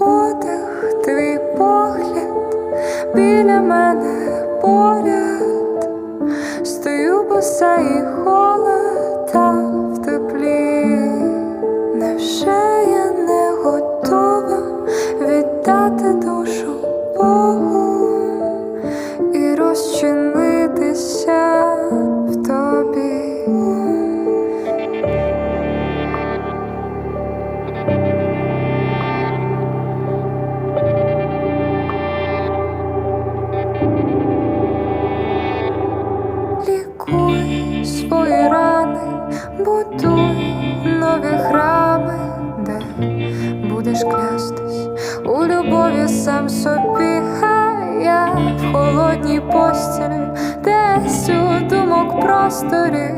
подих, твій погляд біля мене поряд, стою боса і холода в теплі. Невже я не готова віддати душу Богу будуй нові храми, де будеш клястись у любові сам собі, а я в холодній постілі, десь у думок просторі.